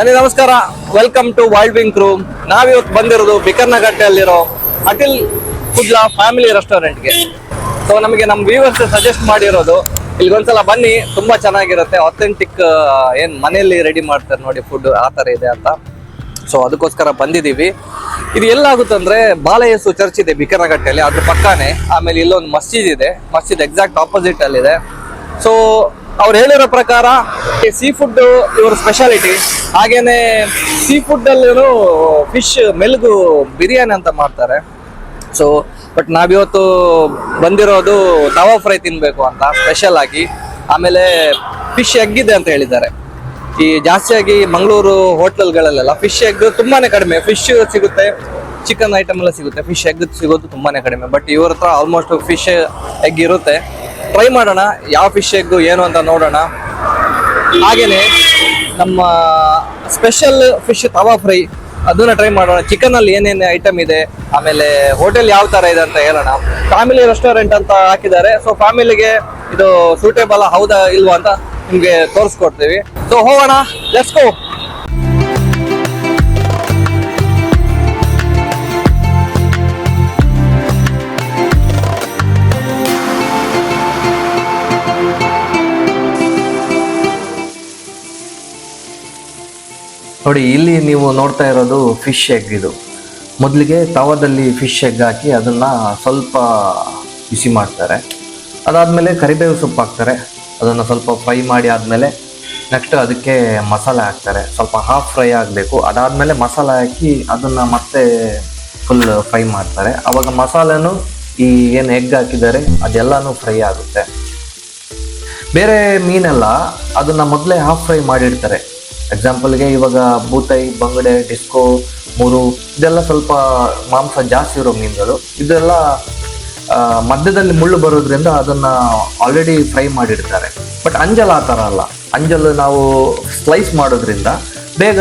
ನನಗೆ ನಮಸ್ಕಾರ. Welcome to wild wing room ನಾವಿವತ್ತು ಬಂದಿರೋದು ಬಿಕರ್ನಗಟ್ಟೆಯಲ್ಲಿರೋ ಅಟಿಲ್ ಕುಜ್ಲಾ ಫ್ಯಾಮಿಲಿ ರೆಸ್ಟೋರೆಂಟ್ಗೆ ಸೊ ನಮಗೆ ನಮ್ಮ ವ್ಯೂವರ್ಸ್ ಸಜೆಸ್ಟ್ ಮಾಡಿರೋದು ಇಲ್ಲಿ ಒಂದ್ಸಲ ಬನ್ನಿ, ತುಂಬಾ ಚೆನ್ನಾಗಿರುತ್ತೆ ಅಥೆಂಟಿಕ್ ಏನು ಮನೆಯಲ್ಲಿ ರೆಡಿ ಮಾಡ್ತಾರೆ ನೋಡಿ ಫುಡ್ ಆ ಥರ ಇದೆ ಅಂತ. ಸೊ ಅದಕ್ಕೋಸ್ಕರ ಬಂದಿದ್ದೀವಿ. ಇದು ಎಲ್ಲಾಗುತ್ತೆ ಅಂದ್ರೆ ಬಾಲಯೇಸು ಚರ್ಚ್ ಇದೆ ಬಿಕರ್ನಗಟ್ಟೆಯಲ್ಲಿ ಅದ್ರ ಪಕ್ಕಾನೆ. ಆಮೇಲೆ ಇಲ್ಲೊಂದು ಮಸ್ಜಿದ್ ಇದೆ. ಮಸ್ಜಿದ್ ಎಕ್ಸಾಕ್ಟ್ ಆಪೋಸಿಟ್ ಅಲ್ಲಿ ಇದೆ ಸೊ ಅವ್ರು ಹೇಳಿರೋ ಪ್ರಕಾರ ಸೀ ಫುಡ್ ಇವರ ಸ್ಪೆಷಾಲಿಟಿ ಹಾಗೇನೆ ಸೀ ಫುಡ್ ಅಲ್ಲೂ ಫಿಶ್ ಮೆಲ್ಗು, ಬಿರಿಯಾನಿ ಅಂತ ಮಾಡ್ತಾರೆ. ಸೊ ಬಟ್ ನಾವಿವತ್ತು ಬಂದಿರೋದು ತವಾ ಫ್ರೈ ತಿನ್ಬೇಕು ಅಂತ ಸ್ಪೆಷಲ್ ಆಗಿ. ಆಮೇಲೆ ಫಿಶ್ ಇದೆ ಅಂತ ಹೇಳಿದ್ದಾರೆ. ಈ ಜಾಸ್ತಿಯಾಗಿ ಮಂಗಳೂರು ಹೋಟ್ಲಲ್ಗಳಲ್ಲೆಲ್ಲ ಫಿಶ್ ಎಗ್ ತುಂಬಾನೇ ಕಡಿಮೆ. ಫಿಶ್ ಸಿಗುತ್ತೆ ಚಿಕನ್ ಐಟಮ್ ಎಲ್ಲ ಸಿಗುತ್ತೆ. ಫಿಶ್ ಎಗ್ ಸಿಗೋದು ತುಂಬಾನೇ ಕಡಿಮೆ. ಬಟ್ ಇವ್ರ ಹತ್ರ ಆಲ್ಮೋಸ್ಟ್ ಫಿಶ್ ಎಗ್ ಇರುತ್ತೆ. ಟ್ರೈ ಮಾಡೋಣ, ಯಾವ ಫಿಶ್ ಎಗ್ಗು ಏನು ಅಂತ ನೋಡೋಣ. ಹಾಗೇನೆ, ನಮ್ಮ ಸ್ಪೆಷಲ್ ಫಿಶ್ ತವಾ ಫ್ರೈ ಅದನ್ನ ಟ್ರೈ ಮಾಡೋಣ. ಚಿಕನ್ ಅಲ್ಲಿ ಏನೇನು ಐಟಮ್ ಇದೆ, ಆಮೇಲೆ ಹೋಟೆಲ್ ಯಾವ ತರ ಇದೆ ಅಂತ ಹೇಳೋಣ. ಫ್ಯಾಮಿಲಿ ರೆಸ್ಟೋರೆಂಟ್ ಅಂತ ಹಾಕಿದ್ದಾರೆ. ಸೊ ಫ್ಯಾಮಿಲಿಗೆ ಇದು ಸೂಟೇಬಲ್ ಹೌದಾ ಇಲ್ವಾ ಅಂತ ನಿಮ್ಗೆ ತೋರಿಸ್ಕೊಡ್ತೀವಿ. ಸೊ ಹೋಗೋಣ ಲೆಟ್ಸ್ ನೋಡಿ, ಇಲ್ಲಿ ನೀವು ನೋಡ್ತಾ ಇರೋದು ಫಿಶ್ ಎಗ್ ಇದು. ಮೊದಲಿಗೆ ತವದಲ್ಲಿ ಫಿಶ್ ಎಗ್ ಹಾಕಿ ಅದನ್ನು ಸ್ವಲ್ಪ ಬಿಸಿ ಮಾಡ್ತಾರೆ. ಅದಾದಮೇಲೆ ಕರಿಬೇವು ಸೊಪ್ಪು ಹಾಕ್ತಾರೆ. ಅದನ್ನು ಸ್ವಲ್ಪ ಫ್ರೈ ಮಾಡಿ ಆದಮೇಲೆ ನೆಕ್ಸ್ಟ್ ಅದಕ್ಕೆ ಮಸಾಲೆ ಹಾಕ್ತಾರೆ. ಸ್ವಲ್ಪ ಹಾಫ್ ಫ್ರೈ ಆಗಬೇಕು. ಅದಾದಮೇಲೆ ಮಸಾಲೆ ಹಾಕಿ ಅದನ್ನು ಮತ್ತೆ ಫುಲ್ ಫ್ರೈ ಮಾಡ್ತಾರೆ. ಆವಾಗ ಮಸಾಲೆನೂ ಈ ಏನು ಎಗ್ ಹಾಕಿದ್ದಾರೆ, ಅದೆಲ್ಲನೂ ಫ್ರೈ ಆಗುತ್ತೆ. ಬೇರೆ ಮೀನೆಲ್ಲ ಅದನ್ನು ಮೊದಲೇ ಹಾಫ್ ಫ್ರೈ ಮಾಡಿರ್ತಾರೆ ಎಕ್ಸಾಂಪಲ್ಗೆ ಇವಾಗ ಬೂತೈ ಬಂಗಡೆ ಡಿಸ್ಕೋ ಮೂರು, ಇದೆಲ್ಲ ಸ್ವಲ್ಪ ಮಾಂಸ ಜಾಸ್ತಿ ಇರೋ ಮೀನುಗಳು. ಇದೆಲ್ಲ ಮಧ್ಯದಲ್ಲಿ ಮುಳ್ಳು ಬರೋದ್ರಿಂದ ಅದನ್ನ ಆಲ್ರೆಡಿ ಫ್ರೈ ಮಾಡಿಡ್ತಾರೆ ಬಟ್ ಅಂಜಲ್ ಆ ಥರ ಅಲ್ಲ. ಅಂಜಲ್ ನಾವು ಸ್ಲೈಸ್ ಮಾಡೋದ್ರಿಂದ ಬೇಗ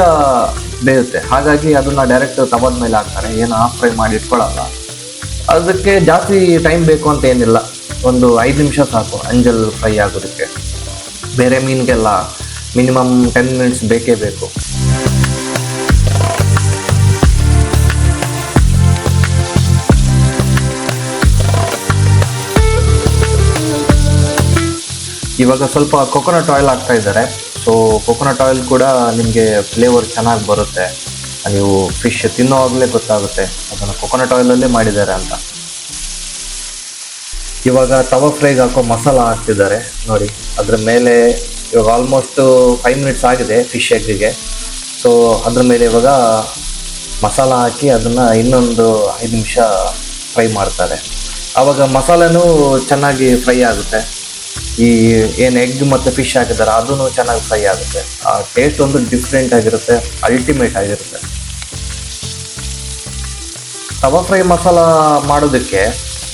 ಬೇಯುತ್ತೆ. ಹಾಗಾಗಿ ಅದನ್ನ ಡೈರೆಕ್ಟ್ ತಗೊಂಡ ಮೇಲೆ ಹಾಕ್ತಾರೆ. ಏನು ಆಫ್ ಫ್ರೈ ಮಾಡಿ ಇಟ್ಕೊಳ್ಳಲ್ಲ ಅದಕ್ಕೆ ಜಾಸ್ತಿ ಟೈಮ್ ಬೇಕು ಅಂತ ಏನಿಲ್ಲ. ಒಂದು ಐದು ನಿಮಿಷ ಸಾಕು ಅಂಜಲ್ ಫ್ರೈ ಆಗೋದಕ್ಕೆ. ಬೇರೆ ಮೀನಿಗೆಲ್ಲ ಮಿನಿಮಮ್ ಟೆನ್ ಮಿನಿಟ್ಸ್ ಬೇಕೇ ಬೇಕು. ಇವಾಗ ಸ್ವಲ್ಪ ಕೊಕೊನಟ್ ಆಯಿಲ್ ಹಾಕ್ತಾ ಇದ್ದಾರೆ. ಸೊ ಕೊಕೊನಟ್ ಆಯಿಲ್ ಕೂಡ ನಿಮಗೆ ಫ್ಲೇವರ್ ಚೆನ್ನಾಗಿ ಬರುತ್ತೆ. ನೀವು ಫಿಶ್ ತಿನ್ನೋವಾಗಲೇ ಗೊತ್ತಾಗುತ್ತೆ ಅದನ್ನು ಕೊಕೊನಟ್ ಆಯಿಲಲ್ಲೇ ಮಾಡಿದ್ದಾರೆ ಅಂತ. ಇವಾಗ ತವ ಫ್ರೈಗೆ ಹಾಕೋ ಮಸಾಲ ಹಾಕ್ತಿದ್ದಾರೆ. ನೋಡಿ, ಅದರ ಮೇಲೆ ಇವಾಗ ಆಲ್ಮೋಸ್ಟು ಫೈವ್ ಮಿನಿಟ್ಸ್ ಆಗಿದೆ ಫಿಶ್ ಎಗ್ಗಿಗೆ. ಸೊ ಅದ್ರ ಮೇಲೆ ಇವಾಗ ಮಸಾಲ ಹಾಕಿ ಅದನ್ನು ಇನ್ನೊಂದು ಐದು ನಿಮಿಷ ಫ್ರೈ ಮಾಡ್ತಾರೆ. ಆವಾಗ ಮಸಾಲೆನೂ ಚೆನ್ನಾಗಿ ಫ್ರೈ ಆಗುತ್ತೆ. ಈ ಏನು ಎಗ್ ಮತ್ತು ಫಿಶ್ ಹಾಕಿದ್ದಾರೆ ಅದೂ ಚೆನ್ನಾಗಿ ಫ್ರೈ ಆಗುತ್ತೆ. ಆ ಟೇಸ್ಟ್ ಒಂದು ಡಿಫ್ರೆಂಟ್ ಆಗಿರುತ್ತೆ ಅಲ್ಟಿಮೇಟ್ ಆಗಿರುತ್ತೆ. ತವಾ ಫ್ರೈ ಮಸಾಲ ಮಾಡೋದಕ್ಕೆ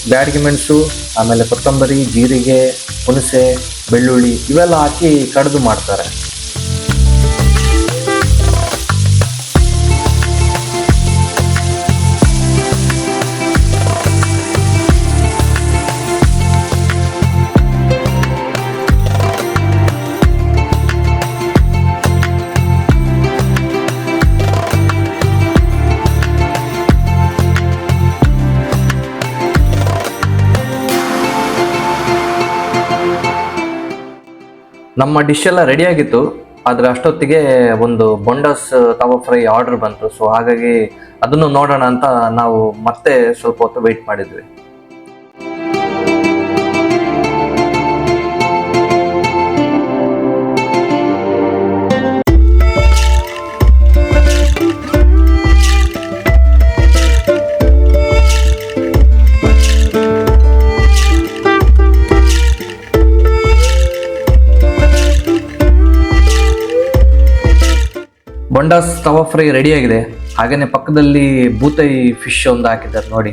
ಬ್ಯಾಡ್ಗೆ ಮೆಣಸು, ಆಮೇಲೆ ಕೊತ್ತಂಬರಿ, ಜೀರಿಗೆ, ಹುಣಸೆ ಬೆಳ್ಳುಳ್ಳಿ ಇವೆಲ್ಲ ಹಾಕಿ ಕಡಿದು ಮಾಡ್ತಾರೆ. ನಮ್ಮ ಡಿಶ್ ಎಲ್ಲ ರೆಡಿ ಆಗಿತ್ತು, ಆದರೆ ಅಷ್ಟೊತ್ತಿಗೆ ಒಂದು ಬೊಂಡಸ್ ತವಾ ಫ್ರೈ ಆರ್ಡರ್ ಬಂತು. ಸೊ ಹಾಗಾಗಿ ಅದನ್ನು ನೋಡೋಣ ಅಂತ ನಾವು ಮತ್ತೆ ಸ್ವಲ್ಪ ಹೊತ್ತು ವೆಯ್ಟ್ ಮಾಡಿದ್ವಿ. ಬೊಂಡಾಸ್ ತವಾ ಫ್ರೈ ರೆಡಿ ಆಗಿದೆ. ಹಾಗೇನೆ ಪಕ್ಕದಲ್ಲಿ ಬೂತಾಯಿ ಫಿಶ್ ಒಂದು ಹಾಕಿದ್ದಾರೆ ನೋಡಿ.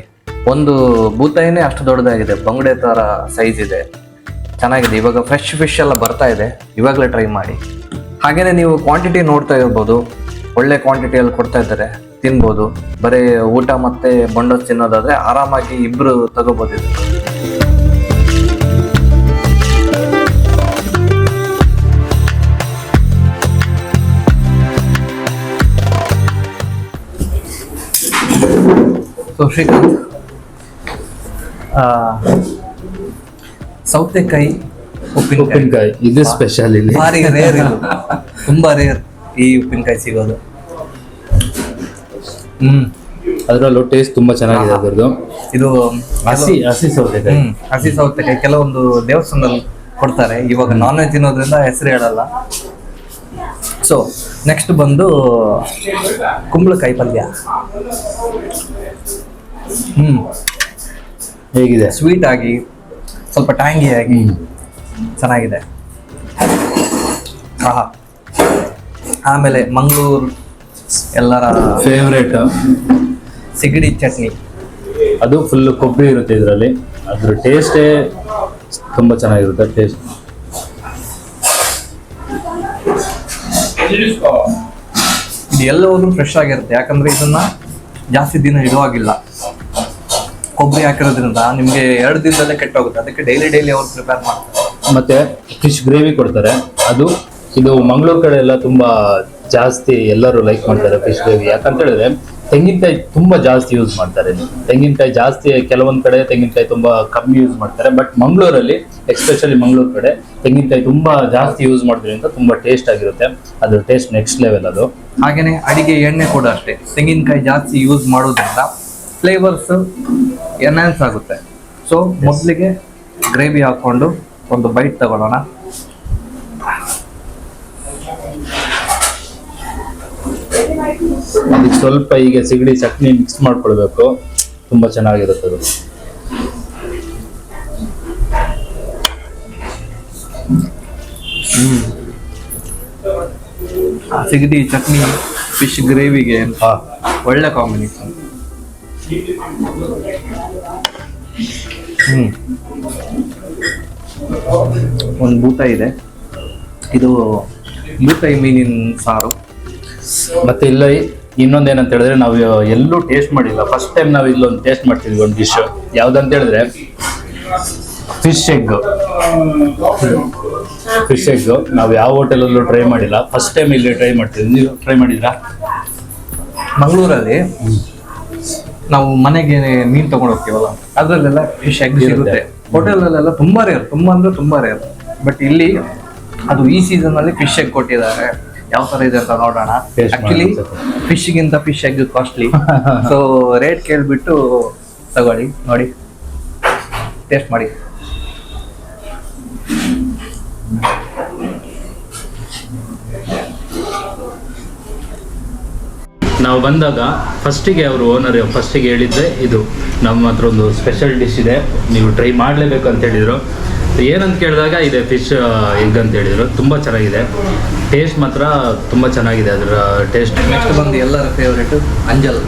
ಒಂದು ಬೂತಾಯಿನೇ ಅಷ್ಟು ದೊಡ್ಡದಾಗಿದೆ. ಬಂಗಡೆ ಥರ ಸೈಜ್ ಇದೆ. ಚೆನ್ನಾಗಿದೆ. ಇವಾಗ ಫ್ರೆಶ್ ಫಿಶ್ ಎಲ್ಲ ಬರ್ತಾ ಇದೆ. ಇವಾಗಲೇ ಟ್ರೈ ಮಾಡಿ. ಹಾಗೆಯೇ ನೀವು ಕ್ವಾಂಟಿಟಿ ನೋಡ್ತಾ ಇರ್ಬೋದು. ಒಳ್ಳೆ ಕ್ವಾಂಟಿಟಿಯಲ್ಲಿ ಕೊಡ್ತಾ ಇದ್ದಾರೆ. ತಿನ್ಬೋದು. ಬರೀ ಊಟ ಮತ್ತು ಬಂಡೋಸ್ ತಿನ್ನೋದಾದರೆ ಆರಾಮಾಗಿ ಇಬ್ಬರು ತಗೋಬೋದು ಸೊ ಶ್ರೀಕಾಂತ್ ಸೌತೆಕಾಯಿ ಉಪ್ಪಿನಕಾಯಿ. ಇದು ಸ್ಪೆಷಲ್ ಇಲ್ಲಿ. ಭಾರಿ ರೇರ್ ಇದು. ತುಂಬಾ ರೇರ್ ಈ ಉಪ್ಪಿನಕಾಯಿ ಸಿಗೋದು. ಹ್ಮ್. ಅದರಲ್ಲೂ ಟೇಸ್ಟ್ ತುಂಬಾ ಚೆನ್ನಾಗಿದೆ ಅದರದ್ದು. ಇದು ಹಸಿ ಹಸಿ ಸೌತೆಕಾಯಿ. ಹಸಿ ಸೌತೆಕಾಯಿ. ಕೆಲವೊಂದು ದೇವಸ್ಥಾನದಲ್ಲಿ ಕೊಡ್ತಾರೆ. ಇವಾಗ ನಾನ್ ವೆಜ್ ತಿನ್ನೋದ್ರಿಂದ ಹೆಸರು ಹೇಳಲ್ಲ. ಸೊ ನೆಕ್ಸ್ಟ್ ಬಂದು ಕುಂಬಳಕಾಯಿ ಪಲ್ಯ. ಹ್ಮ್. ಹೇಗಿದೆ? ಸ್ವೀಟ್ ಆಗಿ ಸ್ವಲ್ಪ ಟ್ಯಾಂಗಿ ಆಗಿ ಚೆನ್ನಾಗಿದೆ. ಆಹಾ. ಆಮೇಲೆ ಮಂಗಳೂರು ಎಲ್ಲರ ಫೇವ್ರೇಟ್ ಸಿಗಡಿ ಚಟ್ನಿ. ಅದು ಫುಲ್ ಕೊಬ್ಬರಿ ಇರುತ್ತೆ ಇದರಲ್ಲಿ. ಅದ್ರ ಟೇಸ್ಟೇ ತುಂಬ ಚೆನ್ನಾಗಿರುತ್ತೆ ಟೇಸ್ಟ್ ಇದು ಎಲ್ಲವೂ ಫ್ರೆಶ್ ಆಗಿರುತ್ತೆ. ಯಾಕಂದ್ರೆ ಇದನ್ನ ಜಾಸ್ತಿ ದಿನ ಇಡುವಾಗಿಲ್ಲ. ಕೊಬ್ಬರಿ ಹಾಕಿರೋದ್ರಿಂದ ನಿಮ್ಗೆ ಎರಡು ದಿನದಲ್ಲೇ ಕೆಟ್ಟೋಗುತ್ತೆ. ಅದಕ್ಕೆ ಡೈಲಿ ಡೈಲಿ ಅವ್ರು ಪ್ರಿಪೇರ್ ಮಾಡ್ತಾರೆ. ಮತ್ತೆ ಫಿಶ್ ಗ್ರೇವಿ ಕೊಡ್ತಾರೆ. ಅದು ಇದು ಮಂಗಳೂರು ಕಡೆ ಎಲ್ಲ ತುಂಬಾ ಜಾಸ್ತಿ ಎಲ್ಲರೂ ಲೈಕ್ ಮಾಡ್ತಾರೆ ಫಿಶ್ ಗ್ರೇವಿ ಯಾಕಂತ ಹೇಳಿದ್ರೆ ತೆಂಗಿನಕಾಯಿ ತುಂಬಾ ಜಾಸ್ತಿ ಯೂಸ್ ಮಾಡ್ತಾರೆ. ತೆಂಗಿನಕಾಯಿ ಜಾಸ್ತಿ ಕೆಲವೊಂದ್ ಕಡೆ ತೆಂಗಿನಕಾಯಿ ತುಂಬಾ ಕಮ್ಮಿ ಯೂಸ್ ಮಾಡ್ತಾರೆ. ಬಟ್ ಮಂಗಳೂರಲ್ಲಿ ಎಸ್ಪೆಷಲಿ ಮಂಗಳೂರು ಕಡೆ ತೆಂಗಿನಕಾಯಿ ತುಂಬಾ ಜಾಸ್ತಿ ಯೂಸ್ ಮಾಡೋದ್ರಿಂದ ತುಂಬಾ ಟೇಸ್ಟ್ ಆಗಿರುತ್ತೆ. ಅದ್ರ ಟೇಸ್ಟ್ ನೆಕ್ಸ್ಟ್ ಲೆವೆಲ್ ಅದು. ಹಾಗೇನೆ ಅಡಿಗೆ ಎಣ್ಣೆ ಕೂಡ ಅಷ್ಟೇ. ತೆಂಗಿನಕಾಯಿ ಜಾಸ್ತಿ ಯೂಸ್ ಮಾಡೋದ್ರಿಂದ ಫ್ಲೇವರ್ಸ್ ಎನ್ಹಾನ್ಸ್ ಆಗುತ್ತೆ. ಸೊ ಮೊದಲಿಗೆ ಗ್ರೇವಿ ಹಾಕೊಂಡು ಒಂದು ಬೈಟ್ ತಗೊಳ್ಳೋಣ. ಅದಕ್ಕೆ ಸ್ವಲ್ಪ ಹೀಗೆ ಸಿಗಡಿ ಚಟ್ನಿ ಮಿಕ್ಸ್ ಮಾಡ್ಕೊಳ್ಬೇಕು. ತುಂಬ ಚೆನ್ನಾಗಿರುತ್ತೆ ಅದು. ಆ ಸಿಗಡಿ ಚಟ್ನಿ ಫಿಶ್ ಗ್ರೇವಿಗೆ ಒಳ್ಳೆ ಕಾಂಬಿನೇಷನ್ ಹ್ಮ್. ಒಂದು ಬೂತ ಇದೆ. ಇದು ಬೂತಾಯಿ ಮೀನಿನ ಸಾರು. ಮತ್ತೆ ಇಲ್ಲ ಇನ್ನೊಂದ್ ಏನಂತ ಹೇಳಿದ್ರೆ ನಾವು ಎಲ್ಲೂ ಟೇಸ್ಟ್ ಮಾಡಿಲ್ಲ. ಫಸ್ಟ್ ಟೈಮ್ ನಾವು ಇಲ್ಲೊಂದು ಟೇಸ್ಟ್ ಮಾಡ್ತೀವಿ ಒಂದು ಡಿಶ್ ಯಾವ್ದಂತ ಹೇಳಿದ್ರೆ ಫಿಶ್ ಎಗ್ ಫಿಶ್ ಎಗ್ ನಾವು ಯಾವ ಹೋಟೆಲಲ್ಲೂ ಟ್ರೈ ಮಾಡಿಲ್ಲ. ಫಸ್ಟ್ ಟೈಮ್ ಇಲ್ಲಿ ಟ್ರೈ ಮಾಡ್ತೀವಿ ನೀವು ಟ್ರೈ ಮಾಡಿದ್ರಾ? ಮಂಗಳೂರಲ್ಲಿ ನಾವು ಮನೆಗೆ ಮೀನು ತಗೊಂಡು ಹೋಗ್ತೀವಲ್ಲ ಅದರಲ್ಲೆಲ್ಲ ಫಿಶ್ ಎಗ್ ಸಿಗುತ್ತೆ. ಹೋಟೆಲಲ್ಲೆಲ್ಲ ತುಂಬಾ ರೇರ್ ತುಂಬಾ ಅಂದ್ರೆ ತುಂಬಾ ರೇರ್ ಬಟ್ ಇಲ್ಲಿ ಅದು ಈ ಸೀಸನ್ ಅಲ್ಲಿ ಫಿಶ್ ಎಗ್ ಕೊಟ್ಟಿದ್ದಾರೆ. ಯಾವ ತರ ಇದೆ ಅಂತ ನೋಡೋಣ. ಆಕ್ಚುಲಿ ಫಿಶ್ ಗಿಂತ fish egg costly so rate ಕೇಳ್ಬಿಟ್ಟು ತಗೊಳ್ಳಿ ನೋಡಿ. ಟೇಸ್ಟ್ ಮಾಡಿ. ನಾವು ಬಂದಾಗ ಫಸ್ಟಿಗೆ ಅವರು ಓನರ್ ಫಸ್ಟಿಗೆ ಹೇಳಿದ್ದೆ ಇದು ನಮ್ಮ ಹತ್ರ ಒಂದು ಸ್ಪೆಷಲ್ ಡಿಶ್ ಇದೆ ನೀವು ಟ್ರೈ ಮಾಡಲೇಬೇಕು ಅಂತ ಹೇಳಿದರು. ಏನಂತ ಕೇಳಿದಾಗ ಇದೆ ಫಿಶ್ ಎಗ್ ಅಂತ ಹೇಳಿದರು. ತುಂಬ ಚೆನ್ನಾಗಿದೆ. ಟೇಸ್ಟ್ ಮಾತ್ರ ತುಂಬ ಚೆನ್ನಾಗಿದೆ ಅದರ ಟೇಸ್ಟ್ ನೆಕ್ಸ್ಟ್ ಬಂದು ಎಲ್ಲರ ಫೇವ್ರೇಟ್ ಅಂಜಲ್.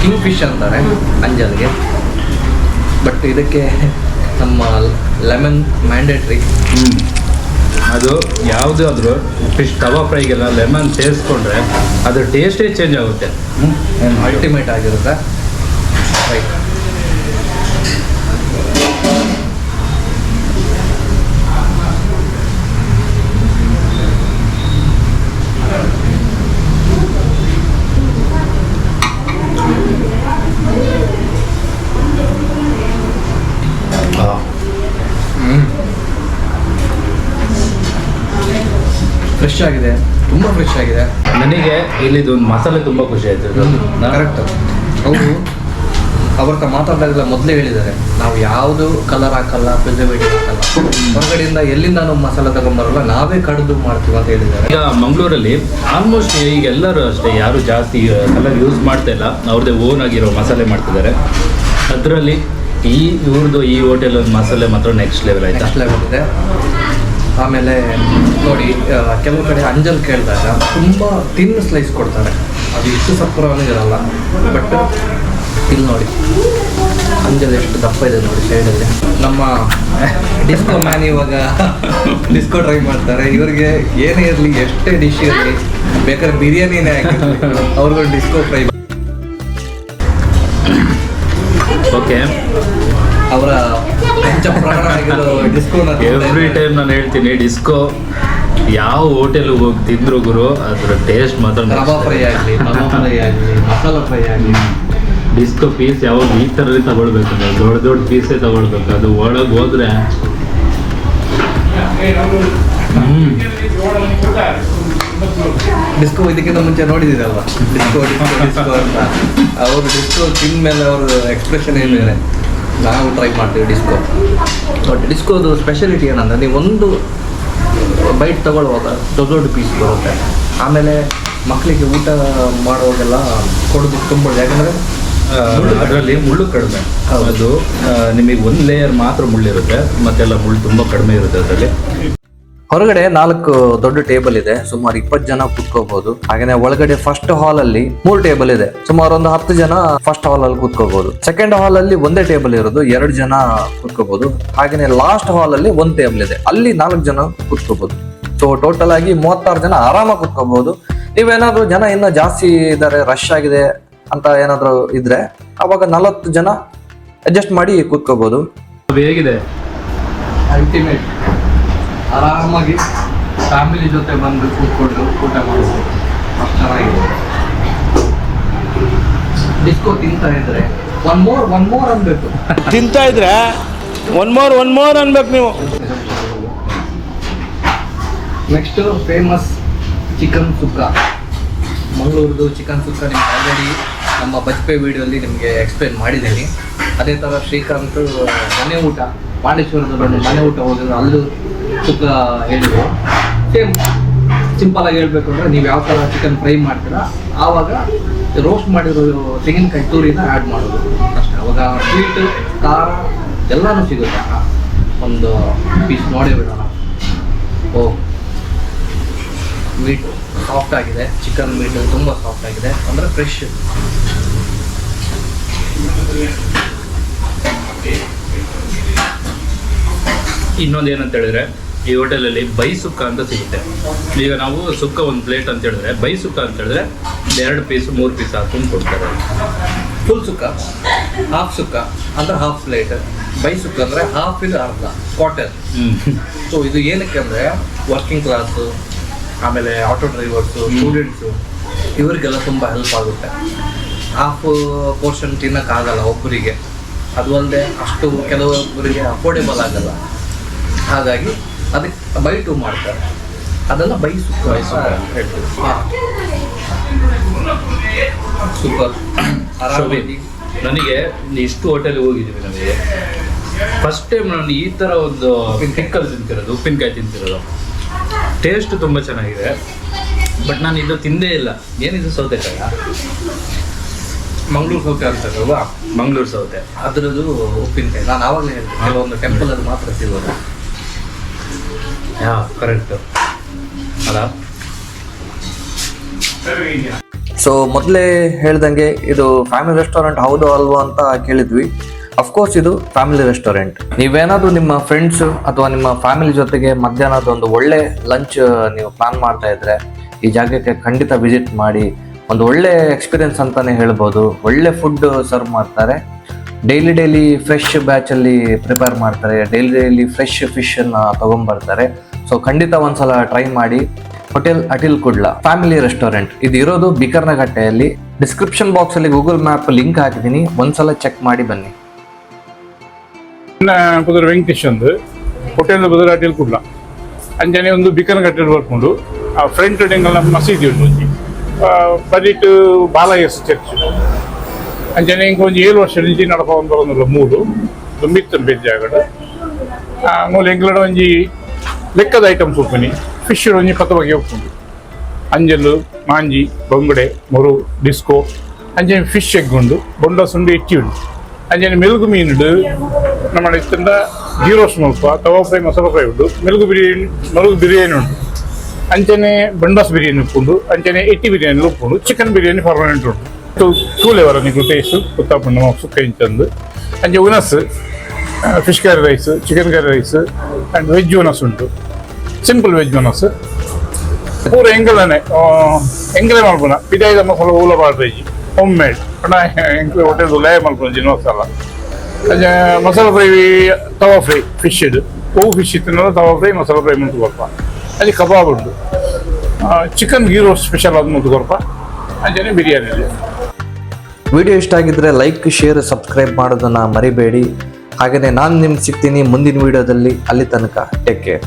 ಕಿಂಗ್ ಫಿಶ್ ಅಂತಾರೆ ಅಂಜಲ್ಗೆ. ಬಟ್ ಇದಕ್ಕೆ ನಮ್ಮ ಲೆಮನ್ ಮ್ಯಾಂಡೇಟ್ರಿ ಅದು ಯಾವುದಾದ್ರೂ ಫಿಶ್ ತವಾ ಫ್ರೈಗೆಲ್ಲ ಲೆಮನ್ ಸೇರಿಸ್ಕೊಂಡ್ರೆ ಅದ್ರ ಟೇಸ್ಟೇ ಚೇಂಜ್ ಆಗುತ್ತೆ. ಅಲ್ಟಿಮೇಟ್ ಆಗಿರುತ್ತೆ. ರೈಟ್ ಫ್ರೆಶ್ ಆಗಿದೆ. ತುಂಬ ಫ್ರೆಶ್ ಆಗಿದೆ. ನನಗೆ ಇಲ್ಲಿದು ಒಂದು ಮಸಾಲೆ ತುಂಬ ಖುಷಿ ಆಯ್ತು. ಕರೆಕ್ಟ್ ಅವರು ಅವ್ರ ಹತ್ರ ಮೊದಲೇ ಹೇಳಿದ್ದಾರೆ ನಾವು ಯಾವುದು ಕಲರ್ ಹಾಕಲ್ಲ ಪ್ರಿಸರ್ವೇಟಿವ್ ಹಾಕಲ್ಲ. ಹೊರಗಡೆಯಿಂದ ಎಲ್ಲಿಂದ ನಾವು ಮಸಾಲೆ ತಗೊಂಬರಲ್ಲ ನಾವೇ ಕಡಿದು ಮಾಡ್ತೀವಿ ಅಂತ ಹೇಳಿದ್ದಾರೆ. ಈಗ ಮಂಗಳೂರಲ್ಲಿ ಆಲ್ಮೋಸ್ಟ್ ಈಗ ಎಲ್ಲರೂ ಅಷ್ಟೇ ಯಾರು ಜಾಸ್ತಿ ಕಲರ್ ಯೂಸ್ ಮಾಡ್ತಾ ಇಲ್ಲ. ಅವ್ರದೇ ಓನ್ ಆಗಿರೋ ಮಸಾಲೆ ಮಾಡ್ತಿದ್ದಾರೆ. ಅದರಲ್ಲಿ ಈ ಇವ್ರದ್ದು ಈ ಹೋಟೆಲ್ ಮಸಾಲೆ ಮಾತ್ರ ನೆಕ್ಸ್ಟ್ ಲೆವೆಲ್ ಆಯ್ತು? ನೆಕ್ಸ್ಟ್ ಲೆವೆಲ್ ಇದೆ. ಆಮೇಲೆ ನೋಡಿ ಕೆಲವು ಕಡೆ ಅಂಜಲ್ ಕೇಳಿದಾಗ ತುಂಬ ತಿನ್ ಸ್ಲೈಸ್ ಕೊಡ್ತಾರೆ. ಅದು ಇಷ್ಟು ಸಪ್ಪರವನ್ನು ಇರಲ್ಲ ಬಟ್ ಇಲ್ಲಿ ನೋಡಿ ಅಂಜಲ್ ಎಷ್ಟು ದಪ್ಪ ಇದೆ ನೋಡಿ ಸೈಡಲ್ಲಿ ನಮ್ಮ ಡಿಸ್ಕೋ ಮ್ಯಾನ್ ಇವಾಗ ಡಿಸ್ಕೋ ಟ್ರೈ ಮಾಡ್ತಾರೆ. ಇವರಿಗೆ ಏನೇ ಇರಲಿ ಎಷ್ಟೇ ಡಿಶ್ ಇರಲಿ ಬೇಕಾದ್ರೆ ಬಿರಿಯಾನಿನೇ ಹಾಕಿರ್ಲಿ ಅವ್ರಿಗೊಂದು ಡಿಸ್ಕೋ ಫ್ರೈ ಓಕೆ ಅವರ ಪಂಚ ಪ್ರಾಣ ಆಗಿರೋ ಡಿಸ್ಕೋನ ಎವ್ರಿ ಟೈಮ್ ನಾನು ಹೇಳ್ತೀನಿ ಡಿಸ್ಕೋ ಯಾವ ಹೋಟೆಲ್ ಹೋಗಿ ತಿಂದ್ರು ಗುರು ಅದ್ರ ಟೇಸ್ಟ್ ಮಾತ್ರ ರವಾ ಫ್ರೈ. ಆಗಲಿ ಮಸಾಲ ಫ್ರೈ ಆಗಲಿ ಮಸಾಲ ಫ್ರೈ ಆಗಲಿ. ಡಿಸ್ಕೋ ಪೀಸ್ ಯಾವಾಗ ಈ ಥರನೇ ತಗೊಳ್ಬೇಕು ದೊಡ್ಡ ದೊಡ್ಡ ಪೀಸೇ ತಗೊಳ್ಬೇಕು. ಅದು ಒಳಗೆ ಹೋದ್ರೆ ಡಿಸ್ಕೋ ಇದಕ್ಕಿಂತ ಮುಂಚೆ ನೋಡಿದಿರಲ್ವಾ ಡಿಸ್ಕೋ ಡಿಸ್ಕೋ ಡಿಸ್ಕೋ ಅಂತ. ಅವರು ಡಿಸ್ಕೋ ತಿಂದ ಮೇಲೆ ಅವ್ರ ಎಕ್ಸ್ಪ್ರೆಷನ್ ಏನು ನಾವು ಟ್ರೈ ಮಾಡ್ತೀವಿ ಡಿಸ್ಕೋ ಬಟ್ ಡಿಸ್ಕೋದು ಸ್ಪೆಷಾಲಿಟಿ ಏನಂದ್ರೆ ನೀವು ಒಂದು ಬೈಟ್ ತಗೊಳ್ಳುವಾಗ ದೊಡ್ಡ ದೊಡ್ಡ ಪೀಸ್ ಬರುತ್ತೆ. ಆಮೇಲೆ ಮಕ್ಕಳಿಗೆ ಊಟ ಮಾಡುವಾಗೆಲ್ಲ ಕೊಡೋದು ತುಂಬ ಯಾಕಂದರೆ ಅದರಲ್ಲಿ ಮುಳ್ಳು ಕಡಿಮೆ. ಅದು ನಿಮಗೆ ಒಂದು ಲೇಯರ್ ಮಾತ್ರ ಮುಳ್ಳಿರುತ್ತೆ. ಮತ್ತೆಲ್ಲ ಮುಳ್ಳು ತುಂಬ ಕಡಿಮೆ ಇರುತ್ತೆ ಅದರಲ್ಲಿ. ಹೊರಗಡೆ ನಾಲ್ಕು ದೊಡ್ಡ ಟೇಬಲ್ ಇದೆ. ಸುಮಾರು ಇಪ್ಪತ್ತು ಜನ ಕೂತ್ಕೋಬಹುದು ಹಾಗೇನೆ ಒಳಗಡೆ ಫಸ್ಟ್ ಹಾಲ್ ಅಲ್ಲಿ ಮೂರು ಟೇಬಲ್ ಇದೆ. ಸುಮಾರು ಒಂದು ಹತ್ತು ಜನ ಫಸ್ಟ್ ಹಾಲ್ ಅಲ್ಲಿ ಕೂತ್ಕೋಬಹುದು ಸೆಕೆಂಡ್ ಹಾಲ್ ಅಲ್ಲಿ ಒಂದೇ ಟೇಬಲ್ ಇರೋದು, ಎರಡು ಜನ ಕೂತ್ಕೋಬಹುದು ಹಾಗೇನೆ ಲಾಸ್ಟ್ ಹಾಲ್ ಅಲ್ಲಿ ಒಂದ್ ಟೇಬಲ್ ಇದೆ. ಅಲ್ಲಿ ನಾಲ್ಕು ಜನ ಕೂತ್ಕೋಬಹುದು ಸೊ ಟೋಟಲ್ ಆಗಿ ಮೂವತ್ತಾರು ಜನ ಆರಾಮಾಗಿ ಕೂತ್ಕೋಬಹುದು ನೀವೇನಾದ್ರೂ ಜನ ಇನ್ನ ಜಾಸ್ತಿ ಇದ್ದಾರೆ ರಶ್ ಆಗಿದೆ ಅಂತ ಏನಾದ್ರು ಇದ್ರೆ ಅವಾಗ ನಲವತ್ತು ಜನ ಅಡ್ಜಸ್ಟ್ ಮಾಡಿ ಕೂತ್ಕೋಬಹುದು ಹೇಗಿದೆ? ಅಲ್ಟಿಮೇಟ್ ಆರಾಮಾಗಿ ಫ್ಯಾಮಿಲಿ ಜೊತೆ ಬಂದು ಕೂತ್ಕೊಂಡು ಊಟ ಮಾಡ್ಬೋದು. ಅಷ್ಟು ಚೆನ್ನಾಗಿದೆ. ಡಿಸ್ಕೋ ತಿಂತಾ ಇದ್ರೆ ಒನ್ ಮೋರ್ ಒನ್ ಮೋರ್ ಅನ್ಬೇಕು. ತಿಂತಾ ಇದ್ರೆ ಒನ್ ಮೋರ್ ಒನ್ ಮೋರ್ ಅನ್ಬೇಕು ನೀವು. Next famous chicken sukka. ಮಂಗಳೂರದು chicken sukka ನಿಮ್ಗೆ ಆಲ್ರೆಡಿ ನಮ್ಮ ಬಜ್ಪೆ ವಿಡಿಯೋಲ್ಲಿ ನಿಮಗೆ ಎಕ್ಸ್ಪ್ಲೇನ್ ಮಾಡಿದ್ದೀನಿ. ಅದೇ ಥರ ಶ್ರೀಕಾಂತ್ ಮನೆ ಊಟ ಪಾಂಡೇಶ್ವರದಲ್ಲಿ ಮನೆ ಊಟ ಹೋಗಿದ್ರು ಅಲ್ಲೂ ಸುಕ್ಕ ಹೇಳಿದ್ರು ಸೇಮ್ ಸಿಂಪಲ್ ಆಗಿ ಹೇಳ್ಬೇಕು ಅಂದ್ರೆ ನೀವು ಯಾವ ಥರ ಚಿಕನ್ ಫ್ರೈ ಮಾಡ್ತೀರಾ, ಆವಾಗ ರೋಸ್ಟ್ ಮಾಡಿರೋ ತೆಂಗಿನಕಾಯಿ ತುರಿನ ಆ್ಯಡ್ ಮಾಡೋದು. ಅಷ್ಟೇ, ಅವಾಗ ಸ್ವೀಟ್ ಖಾರ ಎಲ್ಲನೂ ಸಿಗುತ್ತೆ. ಒಂದು ಪೀಸ್ ನೋಡೇ ಬಿಡೋಣ. ಓ ಮೀಟ್ ಸಾಫ್ಟ್ ಆಗಿದೆ. ಚಿಕನ್ ಮೀಟ್ ತುಂಬ ಸಾಫ್ಟ್ ಆಗಿದೆ. ಅಂದರೆ ಫ್ರೆಶ್ ಇನ್ನೊಂದು ಏನಂತ ಹೇಳಿದ್ರೆ ಈ ಹೋಟೆಲಲ್ಲಿ ಬೈ ಸುಕ್ಕ ಅಂತ ಸಿಗುತ್ತೆ. ಈಗ ನಾವು ಸುಕ್ಕ ಒಂದು ಪ್ಲೇಟ್ ಅಂತ ಹೇಳಿದ್ರೆ ಬೈ ಸುಕ್ಕ ಅಂತ ಹೇಳಿದ್ರೆ ಎರಡು ಪೀಸ್ ಮೂರು ಪೀಸ್ ಹಾಕೊಂಡು ಕೊಡ್ತಾರೆ. ಫುಲ್ ಸುಕ್ಕ ಹಾಫ್ ಸುಕ್ಕ ಅಂದ್ರೆ ಹಾಫ್ ಪ್ಲೇಟ್ ಬೈ ಸುಕ್ಕ ಅಂದರೆ ಹಾಫ್ ಇದು ಅರ್ಧ ಕ್ವಾರ್ಟರ್ ಸೊ ಇದು ಏನಕ್ಕೆ ಅಂದರೆ ವರ್ಕಿಂಗ್ ಕ್ಲಾಸು ಆಮೇಲೆ ಆಟೋ ಡ್ರೈವರ್ಸು ಸ್ಟೂಡೆಂಟ್ಸು ಇವರಿಗೆಲ್ಲ ತುಂಬ ಹೆಲ್ಪ್ ಆಗುತ್ತೆ. ಹಾಫ್ ಪೋರ್ಷನ್ ತಿನ್ನೋಕ್ಕಾಗಲ್ಲ ಒಬ್ಬರಿಗೆ. ಅದು ಅಲ್ಲದೆ ಅಷ್ಟು ಕೆಲವೊಬ್ಬರಿಗೆ ಅಫೋರ್ಡೆಬಲ್ ಆಗಲ್ಲ. ಹಾಗಾಗಿ ಅದಕ್ಕೆ ಬೈ ಟು ಮಾಡ್ತಾರೆ. ಅದೆಲ್ಲ ಬೈ ಸುಕ್ಕ ಹೇಳ್ತೀವಿ. ಸೂಪರ್. ಆರಾಮಾಗಿ ನನಗೆ ಇಷ್ಟು ಹೋಟೆಲ್ ಹೋಗಿದ್ದೀವಿ ನನಗೆ. ಫಸ್ಟ್ ಟೈಮ್ ನಾನು ಈ ಥರ ಒಂದು ಪಿಕ್ಕಲ್ ತಿಂತಿರೋದು ಉಪ್ಪಿನಕಾಯಿ ತಿಂತಿರೋದು. ಟೇಸ್ಟ್ ತುಂಬ ಚೆನ್ನಾಗಿದೆ. ಬಟ್ ನಾನು ಇದು ತಿಂದೇ ಇಲ್ಲ. ಏನಿದು ಸೌತೆಕಾಯ? ಮಂಗಳೂರು ಸೌತೆ ಅಂತಾರಲ್ವಾ ಮಂಗ್ಳೂರು ಸೌತೆ. ಅದರದ್ದು ಉಪ್ಪಿನಕಾಯಿ. ನಾನು ಆವಾಗಲೇ ಹೇಳ್ತೀನಿ ಕೆಲವೊಂದು ಟೆಂಪಲ್ ಅಲ್ಲಿ ಮಾತ್ರ ಸಿಗೋದು ಕರೆಕ್ಟ್ ಅಲ್ಲ ಸೊ ಮೊದಲೇ ಹೇಳ್ದಂಗೆ ಇದು ಫ್ಯಾಮಿಲಿ ರೆಸ್ಟೋರೆಂಟ್ ಹೌದು ಅಲ್ವಾ ಅಂತ ಕೇಳಿದ್ವಿ. ಅಫ್ಕೋರ್ಸ್ ಇದು ಫ್ಯಾಮಿಲಿ ರೆಸ್ಟೋರೆಂಟ್ ನೀವೇನಾದ್ರೂ ನಿಮ್ಮ ಫ್ರೆಂಡ್ಸ್ ಅಥವಾ ನಿಮ್ಮ ಫ್ಯಾಮಿಲಿ ಜೊತೆಗೆ ಮಧ್ಯಾಹ್ನದ ಒಂದು ಒಳ್ಳೆ ಲಂಚ್ ನೀವು ಪ್ಲಾನ್ ಮಾಡ್ತಾ ಇದ್ರೆ, ಈ ಜಾಗಕ್ಕೆ ಖಂಡಿತ ವಿಸಿಟ್ ಮಾಡಿ, ಒಂದು ಒಳ್ಳೆ ಎಕ್ಸ್ಪೀರಿಯನ್ಸ್ ಅಂತಾನೆ ಹೇಳ್ಬೋದು. ಒಳ್ಳೆ ಫುಡ್ ಸರ್ವ್ ಮಾಡ್ತಾರೆ. ಡೈಲಿ ಡೈಲಿ ಫ್ರೆಶ್ ಬ್ಯಾಚಲ್ಲಿ ಪ್ರಿಪೇರ್ ಮಾಡ್ತಾರೆ. ಡೈಲಿ ಡೈಲಿ ಫ್ರೆಶ್ ಫಿಶನ್ನು ತೊಗೊಂಬರ್ತಾರೆ. ಸೊ ಖಂಡಿತ ಒಂದ್ಸಲ ಟ್ರೈ ಮಾಡಿ. Hotel Attil Kudla family restaurant ಇದು ಇರೋದು ಬಿಕರ್ನಘಟ್ಟೆಯಲ್ಲಿ. ಡಿಸ್ಕ್ರಿಪ್ಷನ್ ಬಾಕ್ಸ್ ಅಲ್ಲಿ ಗೂಗಲ್ ಮ್ಯಾಪ್ ಲಿಂಕ್ ಹಾಕಿದ್ದೀನಿ. ಒಂದ್ಸಲ ಚೆಕ್ ಮಾಡಿ ಬನ್ನಿ. ವೆಂಕಟೇಶ್ ಒಂದು. ಹೋಟೆಲ್ ಬದಲು ಅಟಿಲ್ ಕುಡ್ಲ ಅಂಜನೆ ಒಂದು ಬಿಕರ್ನಘಟ್ಟೆ ಬರ್ಕೊಂಡು ಫ್ರಂಟ್ ಎಂಗಲ್ ಮಸೀದಿ ಉಂಟು ಒಂಜಿ ಬಾಲಯ್ಯಸ್ ಚರ್ಚ್. ಅಂಜನೆ ಒಂಜಿ ಏಳು ವರ್ಷ ನಿಂಚಿ ನಡಪ ಬರೋದಿಲ್ಲ, ಮೂರು. ಮಿತ್ತ ಬೆಜ್ಜಾಗಡು ಮೂಲ ಎಂಗ್ಲಡ ಒಂಜಿ ಲೆಕ್ಕದ ಐಟಮ್ಸ್ ಉಪ್ಪುನಿ ಫಿಶ್ ಒಂಜಿ ಪತ್ತ ಬಗೆ ಉಪ್ಪುಂಡು ಅಂಜಲು ಮಾಂಜಿ ಬೊಂಗುಡೆ ಮೊರು ಡಿಸ್ಕೋ ಅಂಜನೆ ಫಿಶ್ ಎಗ್ ಉಂಡು ಬೊಂಡ ಸುಂಡು ಎಚ್ಚಿ ಉಂಡು ಅಂಜನೆ ಮೆಲುಗು ಮೀನುಡು ನಮ್ಮ ಇತ್ತಿಂದ ಗೀರೋಸ್ ಮುಲ್ಪ ತವಾ ಫ್ರೈ ಮಸಾಲ ಫ್ರೈ ಉಂಡು ಮೆಲುಗು ಬಿರಿಯಾನಿ ಮೆಲುಗು ಬಿರಿಯಾನಿ ಉಂಡು ಅಂಚನೆ ಬಂಡಾಸ್ ಬಿರಿಯಾನಿ ಉಪ್ಪುಂಡು ಅಂಚನೆ ಎಟ್ಟಿ ಬಿರಿಯಾನಿ ಉಪ್ಪುಂಡು ಚಿಕನ್ ಬಿರಿಯಾನಿ ಪರ್ಮನೆಂಟ್ ಉಂಡು ತೂಲೆ ವರ ನಿಕ್ಲು ಟೇಸ್ಟ್ ಗೊತ್ತಾಪುಂಡು ನಮ್ಮ ಸುಕ್ಕ ಇಂಚಂದು ಅಂಚೆ ಉನಸ್ fish curry rice chicken curry rice and veg ಉನಸ್ ಉಂಟು ಸಿಂಪಲ್ ವೆಜ್ ಉನಸ್ ಪೂರ ಎಂಗಲನೆ ಎಂಗಲೆ ಮಲ್ಪುನ ಪಿದಾಯ್ದ ಮಸಾಲ ಊಲ ಬಾಡ್ಬೇಜಿ ಹೋಮ್ ಮೇಡ್ ಅಣ್ಣ ಎಂಕ್ಲೆ ಹೋಟೆಲ್ ಲಯ ಮಾಡ್ಬೋದು ಜಿನ masala masala fry tawa fry fish ಇದು. ಹೂವು ಫಿಶ್ ತಿನ್ನೋದು, ತವಾ ಫ್ರೈ ಮಸಾಲ ಫ್ರೈ ಮುಂತು ಕೊರಪ ಅಲ್ಲಿ ಕಬಾಬ್ ಉಂಟು. ಚಿಕನ್ ಗೀರೋ ಸ್ಪೆಷಲ್ ಅದು ಮುಂತು ಕೊರಪ ಅಂಜನೆ ಬಿರಿಯಾನಿ ಇದೆ ವಿಡಿಯೋ ಇಷ್ಟ ಆಗಿದ್ರೆ ಲೈಕ್ ಶೇರ್ ಸಬ್ಸ್ಕ್ರೈಬ್ ಮಾಡೋದನ್ನು ಮರಿಬೇಡಿ. ಹಾಗೆಯೇ ನಾನು ನಿಮ್ಗೆ ಸಿಗ್ತೀನಿ ಮುಂದಿನ ವಿಡಿಯೋದಲ್ಲಿ. ಅಲ್ಲಿ ತನಕ ಟೇಕ್ ಕೇರ್